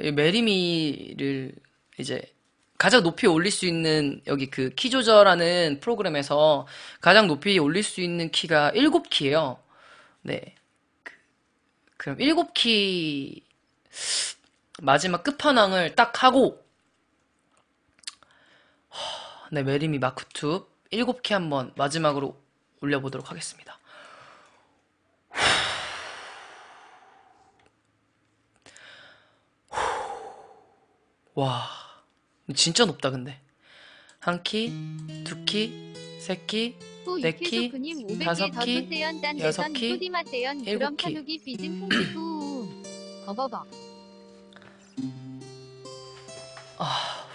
이 메리미를 이제 가장 높이 올릴 수 있는 여기 그 키 조절하는 프로그램에서 가장 높이 올릴 수 있는 키가 7키예요. 네. 그, 그럼 7키 마지막 끝판왕을 딱 하고 네, 메리미 마크2 7키 한번 마지막으로 올려보도록 하겠습니다. 와, 진짜 높다 근데. 한 키, 두 키, 세 키, 네 키, 다섯 키, 여섯 키, 일곱 키. 어버버 아.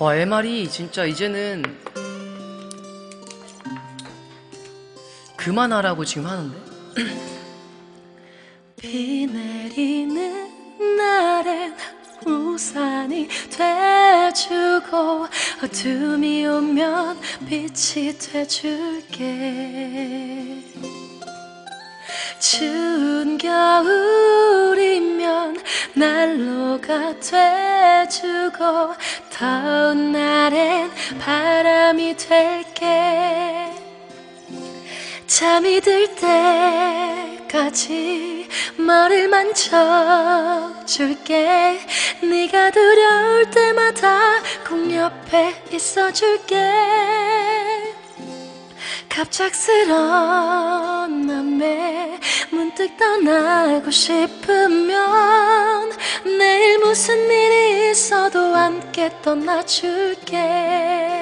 와, MR이 진짜 이제는 그만하라고 지금 하는데? 비 내리는 날엔 우산이 돼주고 어둠이 오면 빛이 돼줄게. 추운 겨울이면 난로가 돼주고 더운 날엔 바람이 될게 잠이 들 때까지 머리를 만져줄게. 네가 두려울 때마다 꼭 옆에 있어줄게. 갑작스런 맘에 문득 떠나고 싶으면 내일 무슨 일이 있어도 함께 떠나줄게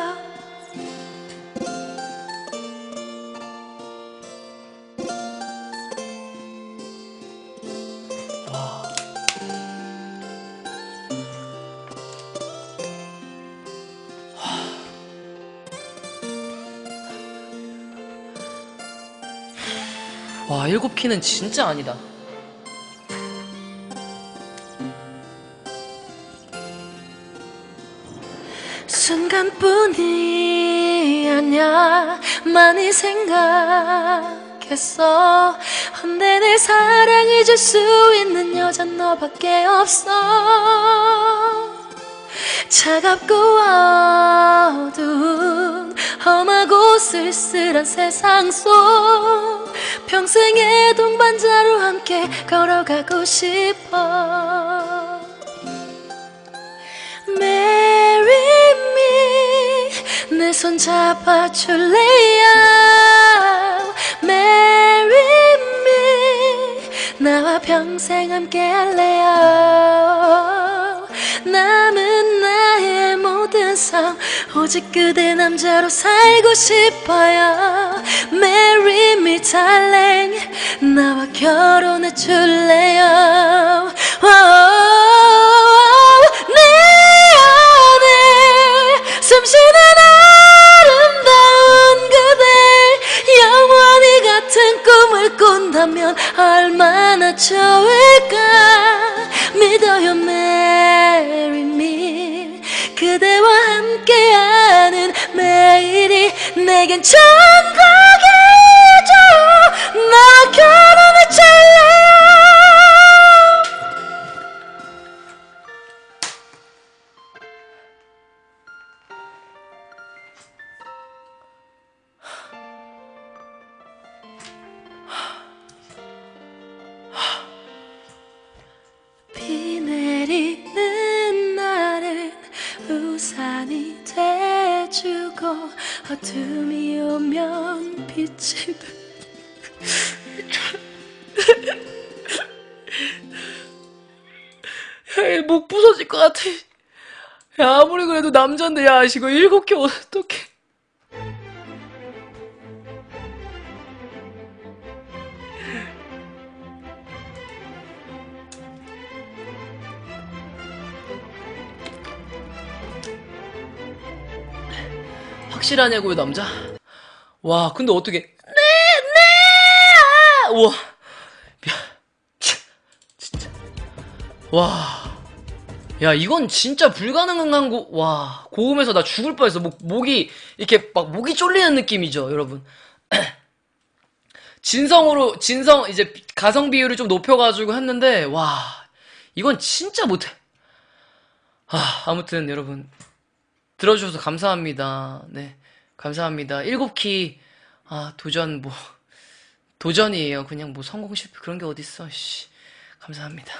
와, 일곱 키는 진짜 아니다. 순간뿐이 아니야. 많이 생각했어. 근데 내 사랑해줄 수 있는 여잔 너밖에 없어. 차갑고 어두운 험하고 쓸쓸한 세상 속 평생의 동반자로 함께 걸어가고 싶어. Marry me 내 손 잡아줄래요? Marry me 나와 평생 함께 할래 오직 그대 남자로 살고 싶어요. Marry me darling. 나와 결혼해 줄래요? 내 안에 숨쉬는 아름다운 그대. 영원히 같은 꿈을 꾼다면 얼마나 좋을까? 믿어요 marry me 그대와 함께하는 매일이 내겐 천국이죠. 나와 어둠이 오면 빛이 목 부서질 것 같아. 야, 아무리 그래도 남잔데, 야, 이거 일곱 개 어떡해. 확실한 애고의 남자. 와, 근데 어떻게, 네, 네! 아! 우와. 야, 참, 진짜. 와. 야, 이건 진짜 불가능한 고, 와, 고음에서 나 죽을 뻔했어. 목, 목이, 이렇게 막 목이 쫄리는 느낌이죠, 여러분. 진성으로, 진성, 이제 가성 비율을 좀 높여가지고 했는데, 와, 이건 진짜 못해. 아, 아무튼 여러분, 들어주셔서 감사합니다. 네, 감사합니다. 일곱 키, 아, 도전, 뭐, 도전이에요. 그냥 뭐 성공 실패 그런 게 어딨어, 씨. 감사합니다.